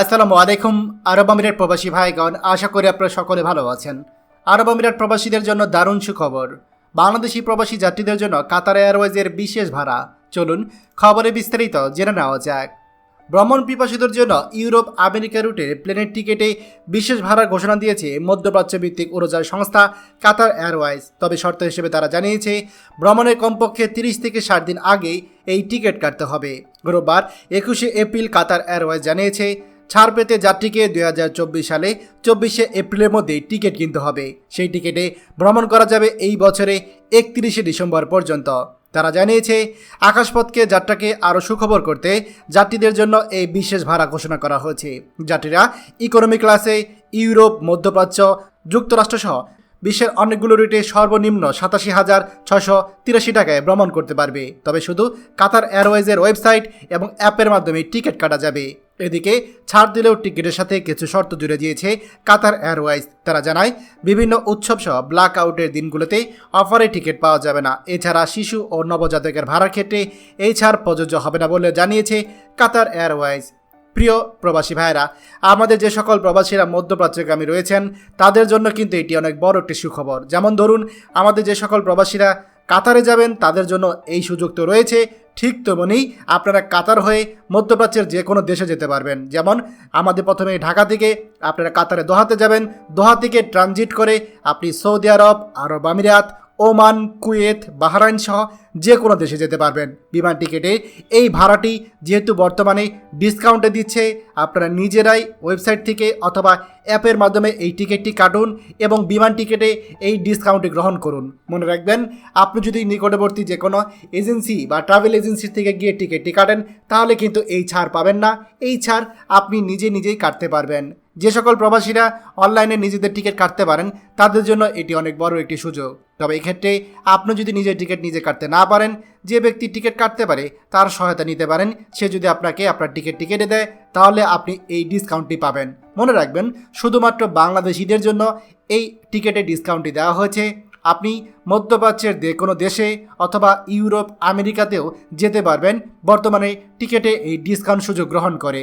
আসসালামু আলাইকুম, আরব আমিরাত প্রবাসী ভাইগণ, আশা করি আপনারা সকলে ভালো আছেন। আরব আমিরাত প্রবাসীদের জন্য দারুণ সুখবর। বাংলাদেশি প্রবাসী যাত্রীদের জন্য কাতার এয়ারওয়েজের বিশেষ ভাড়া। চলুন, খবরে বিস্তারিত জেনে নেওয়া যাক। ভ্রমণ পিপাসীদের জন্য ইউরোপ আমেরিকা রুটের প্লেনের টিকিটে বিশেষ ভাড়ার ঘোষণা দিয়েছে মধ্যপ্রাচ্য ভিত্তিক উড়োজাহাজ সংস্থা কাতার এয়ারওয়েজ। তবে শর্ত হিসেবে তারা জানিয়েছে ভ্রমণের কমপক্ষে তিরিশ থেকে ষাট দিন আগে এই টিকিট কাটতে হবে। রোববার একুশে এপ্রিল কাতার এয়ারওয়েজ জানিয়েছে ছাড় পেতে যাত্রীকে দু হাজার চব্বিশ সালে চব্বিশে এপ্রিলের মধ্যে টিকিট কিনতে হবে। সেই টিকিটে ভ্রমণ করা যাবে এই বছরে একত্রিশে ডিসেম্বর পর্যন্ত। তারা জানিয়েছে, আকাশপথকে যাত্রাকে আরও সুখবর করতে যাত্রীদের জন্য এই বিশেষ ভাড়া ঘোষণা করা হয়েছে। যাত্রীরা ইকোনমি ক্লাসে ইউরোপ, মধ্যপ্রাচ্য যুক্তরাষ্ট্রসহ বিশ্বের অনেকগুলো রুটে সর্বনিম্ন সাতাশি হাজার ছশো তিরাশি টাকায় ভ্রমণ করতে পারবে। তবে শুধু কাতার এয়ারওয়েজের ওয়েবসাইট এবং অ্যাপের মাধ্যমে টিকিট কাটা যাবে। এদিকে ছাড় দিলেও টিকিটের সাথে কিছু শর্ত জুড়ে দিয়েছে কাতার এয়ারওয়েজ। তারা জানায়, বিভিন্ন উৎসব সহ ব্ল্যাক আউটের দিনগুলোতে অফারে টিকিট পাওয়া যাবে না। এছাড়া শিশু ও নবজাতকের ভাড়ার ক্ষেত্রে এই ছাড় প্রযোজ্য হবে না বলে জানিয়েছে কাতার এয়ারওয়েজ। প্রিয় প্রবাসী ভাইরা আমাদের যে সকল প্রবাসীরা মধ্যপ্রাচ্যগামী রয়েছেন, তাদের জন্য কিন্তু এটি অনেক বড় একটি সুখবর। যেমন ধরুন, আমাদের যে সকল প্রবাসীরা কাতারে যাবেন, তাদের জন্য এই সুযোগ তো রয়েছে। ঠিক তেমনই আপনারা কাতার হয়ে মধ্যপ্রাচ্যের যে কোনো দেশে যেতে পারবেন। যেমন আমাদের প্রথমে ঢাকা থেকে আপনারা কাতারে দোহাতে যাবেন। দোহা থেকে ট্রানজিট করে আপনি সৌদি আরব আরব আমিরাত ওমান, কুয়েত বাহরাইন সহ যে কোনো দেশে যেতে পারবেন। বিমান টিকিটে এই ভাড়াটি যেহেতু বর্তমানে ডিসকাউন্টে দিচ্ছে, আপনারা নিজেরাই ওয়েবসাইট থেকে অথবা অ্যাপের মাধ্যমে এই টিকিটটি কাটুন এবং বিমান টিকিটে এই ডিসকাউন্টটি গ্রহণ করুন। মনে রাখবেন, আপনি যদি নিকটবর্তী যে কোনো এজেন্সি বা ট্রাভেল এজেন্সির থেকে গিয়ে টিকিটটি কাটেন, তাহলে কিন্তু এই ছাড় পাবেন না। এই ছাড় আপনি নিজে নিজেই কাটতে পারবেন। যে সকল প্রবাসীরা অনলাইনে নিজেদের টিকিট কাটতে পারেন, তাদের জন্য এটি অনেক বড় একটি সুযোগ। তবে এক্ষেত্রে আপনি যদি নিজের টিকিট নিজে কাটতে না পারেন, যে ব্যক্তি টিকিট কাটতে পারে, তার সহায়তা নিতে পারেন। সে যদি আপনাকে আপনার টিকিটটি কেটে দেয়, তাহলে আপনি এই ডিসকাউন্টটি পাবেন। মনে রাখবেন, শুধুমাত্র বাংলাদেশিদের জন্য এই টিকিটে ডিসকাউন্টটি দেওয়া হয়েছে। আপনি মধ্যপ্রাচ্যের যে কোনো দেশে অথবা ইউরোপ, আমেরিকাতেও যেতে পারবেন। বর্তমানে টিকিটে এই ডিসকাউন্ট সুযোগ গ্রহণ করে।